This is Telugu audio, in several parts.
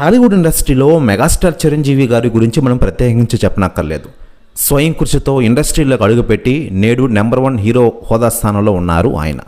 టాలీవుడ్ ఇండస్ట్రీలో మెగాస్టార్ చిరంజీవి గారి గురించి మనం ప్రత్యేకించి చెప్పనక్కర్లేదు. స్వయం కృషితో ఇండస్ట్రీలోకి అడుగుపెట్టి నేడు నెంబర్ వన్ హీరో హోదా స్థానంలో ఉన్నారు ఆయన.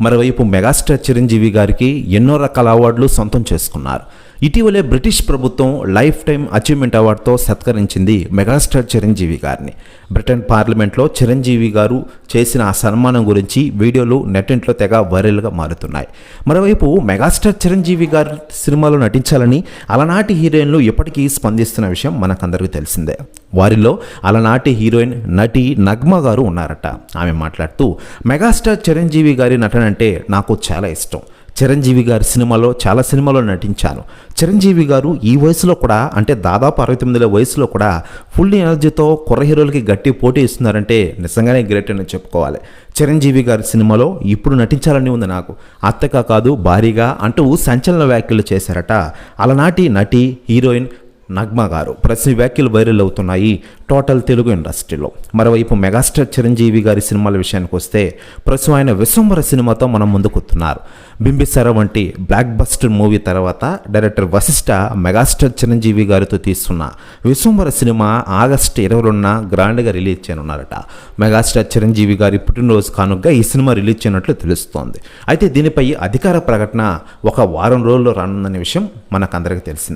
మరోవైపు మెగాస్టార్ చిరంజీవి గారికి ఎన్నో రకాల అవార్డులు సొంతం చేసుకున్నారు. ఇటీవలే బ్రిటిష్ ప్రభుత్వం లైఫ్ టైం అచీవ్మెంట్ అవార్డుతో సత్కరించింది మెగాస్టార్ చిరంజీవి గారిని. బ్రిటన్ పార్లమెంట్లో చిరంజీవి గారు చేసిన ఆ సన్మానం గురించి వీడియోలు నెట్టింట్లో తెగ వైరల్గా మారుతున్నాయి. మరోవైపు మెగాస్టార్ చిరంజీవి గారి సినిమాలో నటించాలని అలనాటి హీరోయిన్లు ఇప్పటికీ స్పందిస్తున్న విషయం మనకందరికీ తెలిసిందే. వారిలో అలనాటి హీరోయిన్ నటి నగ్మ గారు ఉన్నారట. ఆమె మాట్లాడుతూ మెగాస్టార్ చిరంజీవి గారి నటన అంటే నాకు చాలా ఇష్టం. చిరంజీవి గారి సినిమాలో చాలా సినిమాలో నటించాను. చిరంజీవి గారు ఈ వయసులో కూడా అంటే దాదాపు అరవై తొమ్మిదిల వయసులో కూడా ఫుల్ ఎనర్జీతో కుర్ర హీరోలకి గట్టి పోటీ ఇస్తున్నారంటే నిజంగానే గ్రేట్ అని చెప్పుకోవాలి. చిరంజీవి గారి సినిమాలో ఇప్పుడు నటించాలని ఉంది నాకు. అత్తగా కాదు భారీగా అంటూ సంచలన వ్యాఖ్యలు చేశారట. అలనాటి నటి హీరోయిన్ నగ్మ గారు. ప్రతి వ్యాఖ్యలు వైరల్ అవుతున్నాయి టోటల్ తెలుగు ఇండస్ట్రీలో. మరోవైపు మెగాస్టార్ చిరంజీవి గారి సినిమాల విషయానికి వస్తే ప్రస్తుతం ఆయన విశ్వంబర సినిమాతో మనం ముందుకుతున్నారు బింబిసార వంటి బ్లాక్ బస్టర్ మూవీ తర్వాత డైరెక్టర్ వశిష్ఠ మెగాస్టార్ చిరంజీవి గారితో తీస్తున్న విశ్వంబర సినిమా ఆగస్టు ఇరవై రెండున గ్రాండ్గా రిలీజ్ చేయనున్నారట. మెగాస్టార్ చిరంజీవి గారి పుట్టినరోజు కానుగ్గా ఈ సినిమా రిలీజ్ చేయనట్లు తెలుస్తోంది. అయితే దీనిపై అధికార ప్రకటన ఒక వారం రోజుల్లో రానుందనే విషయం మనకందరికీ తెలిసింది.